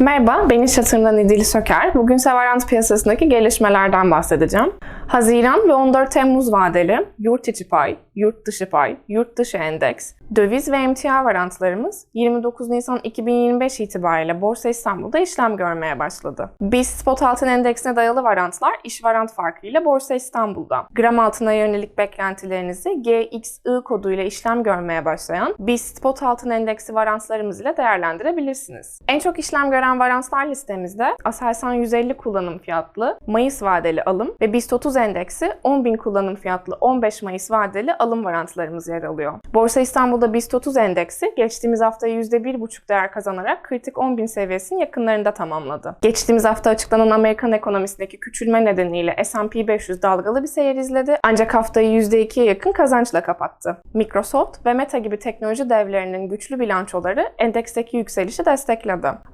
Merhaba, ben İş Yatırım'dan İdil Söker. Bugün Severant piyasasındaki gelişmelerden bahsedeceğim. Haziran ve 14 Temmuz vadeli yurt içi pay, yurt dışı pay, yurt dışı endeks, döviz ve emtia varantlarımız 29 Nisan 2025 itibariyle Borsa İstanbul'da işlem görmeye başladı. BIST spot altın endeksine dayalı varantlar iş varant farkıyla Borsa İstanbul'da. Gram altına yönelik beklentilerinizi GXI koduyla işlem görmeye başlayan BIST spot altın endeksi varantlarımız ile değerlendirebilirsiniz. En çok işlem gören varantlar listemizde Aselsan 150 kullanım fiyatlı Mayıs vadeli alım ve BIST 30 endeksi 10.000 kullanım fiyatlı 15 Mayıs vadeli alım varantlarımız yer alıyor. Borsa İstanbul'da BIST 30 endeksi geçtiğimiz hafta %1,5 değer kazanarak kritik 10.000 seviyesinin yakınlarında tamamladı. Geçtiğimiz hafta açıklanan Amerikan ekonomisindeki küçülme nedeniyle S&P 500 dalgalı bir seyir izledi ancak haftayı %2'ye yakın kazançla kapattı. Microsoft ve Meta gibi teknoloji devlerinin güçlü bilançoları endeksteki yükselişi destekledi.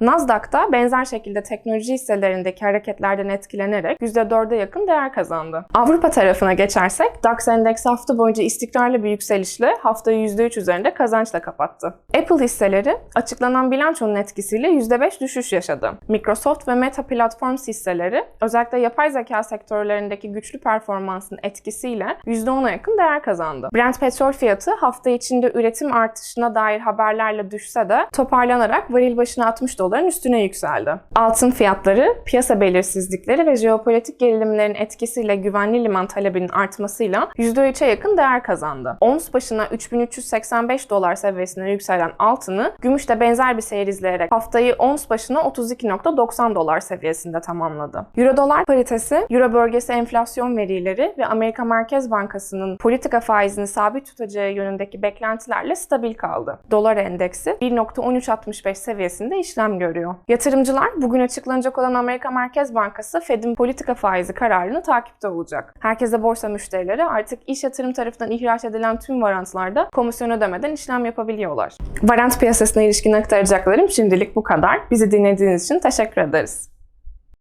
Nasdaq'ta benzer şekilde teknoloji hisselerindeki hareketlerden etkilenerek %4'e yakın değer kazandı. Avrupa tarafına geçersek DAX endeksi hafta boyunca istikrarlı bir yükselişle haftayı %3 üzerinde kazançla kapattı. Apple hisseleri açıklanan bilançonun etkisiyle %5 düşüş yaşadı. Microsoft ve Meta Platforms hisseleri özellikle yapay zeka sektörlerindeki güçlü performansın etkisiyle %10'a yakın değer kazandı. Brent petrol fiyatı hafta içinde üretim artışına dair haberlerle düşse de toparlanarak varil başına 60 doların üstüne yükseldi. Altın fiyatları, piyasa belirsizlikleri ve jeopolitik gerilimlerin etkisiyle güvenli liman talebinin artmasıyla %3'e yakın değer kazandı. Ons başına 3385 dolar seviyesine yükselen altını, gümüş de benzer bir seyir izleyerek haftayı ons başına 32.90 dolar seviyesinde tamamladı. Euro dolar paritesi, Euro bölgesi enflasyon verileri ve Amerika Merkez Bankası'nın politika faizini sabit tutacağı yönündeki beklentilerle stabil kaldı. Dolar endeksi 1.1365 seviyesinde işlem görüyor. Yatırımcılar bugün açıklanacak olan Amerika Merkez Bankası Fed'in politika faizi kararını takipte olacak. Herkese borsa müşterileri artık iş yatırım tarafından ihraç edilen tüm varantlarda komisyon ödemeden işlem yapabiliyorlar. Varant piyasasına ilişkin aktaracaklarım şimdilik bu kadar. Bizi dinlediğiniz için teşekkür ederiz.